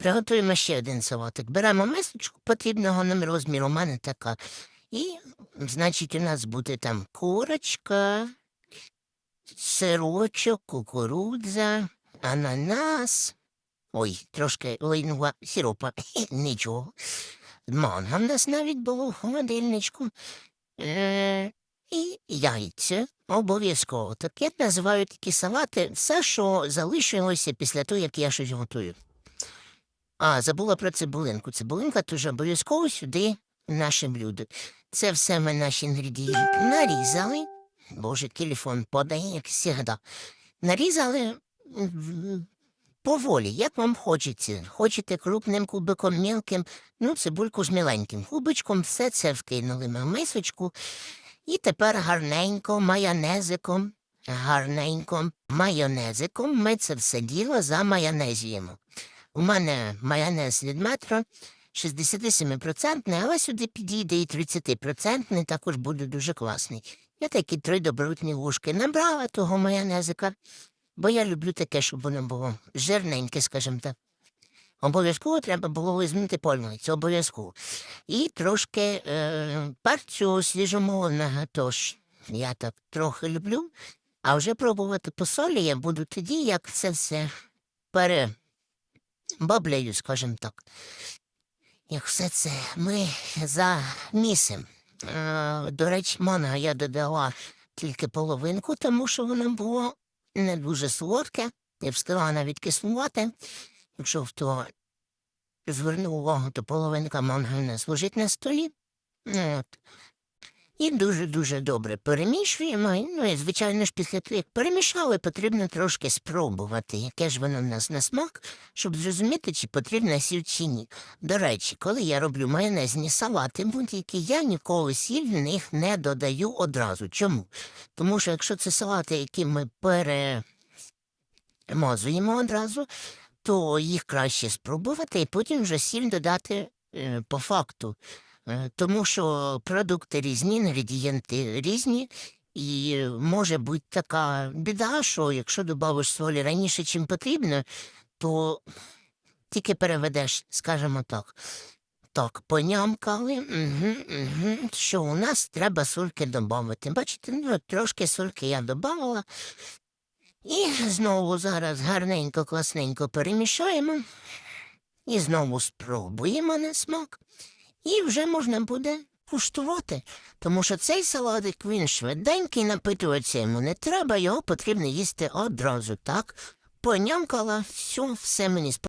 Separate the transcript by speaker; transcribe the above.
Speaker 1: Приготуємо ще один салатик. Беремо мисочку потрібного нам розміру, у мене така. І, значить, у нас буде там курочка, сирочок, кукурудза, ананас. Ой, трошки лайнува сиропа. Нічого. Манга в нас навіть було в холодильничку. Е, і яйця обов'язково. Так я називаю такі салати все, що залишилося після того, як я щось готую. А, забула про цибулинку. Цибулинка теж обов'язково сюди наше блюдо. Це все ми наші інгредієнти нарізали. Боже, телефон подає, як завжди. Нарізали поволі, як вам хочеться. Хочете крупним кубиком, мілким, ну, цибульку ж міленьким кубичком, все це вкинули ми в мисочку. І тепер гарненько, майонезиком, гарненько, майонезиком ми це все діло замайонезуємо. У мене майонез від метро 67%, але сюди підійде і 30%, також буде дуже класний. Я такі три добротні ложки набрала того майонезика, бо я люблю таке, щоб воно було жирненьке, скажімо так. Обов'язково треба було визнути польницю, обов'язково. І трошки е, перцю свіжомоленого, тож я так трохи люблю, а вже пробувати по солі я буду тоді, як це все перебабляю, скажімо так. Як все це ми замісимо. Е, до речі, манга я додала тільки половинку, тому що воно було не дуже солодке, я встигла навіть кислувати. Якщо хто звернув увагу, то половинка манга у нас лежить на столі. От. І дуже-дуже добре перемішуємо. Ну і, звичайно ж, після того, як перемішали, потрібно трошки спробувати, яке ж воно в нас на смак, щоб зрозуміти, чи потрібна сіль чи ні. До речі, коли я роблю майонезні салати будь-які, я ніколи сіль в них не додаю одразу. Чому? Тому що якщо це салати, які ми перемазуємо одразу, то їх краще спробувати і потім вже сіль додати е, по факту. Е, Тому що продукти різні, інгредієнти різні, і е, може бути така біда, що якщо додавиш солі раніше, чим потрібно, то тільки переведеш, скажімо так. Так, понямкали, угу, угу, що у нас треба сольки додати. Бачите, ну, трошки сольки я додавала. І знову зараз гарненько, класненько перемішаємо. І знову спробуємо на смак. І вже можна буде куштувати. Тому що цей салатик він швиденький, напитуватися йому не треба, його потрібно їсти одразу, так? Понямкала, все, все мені сподобалося.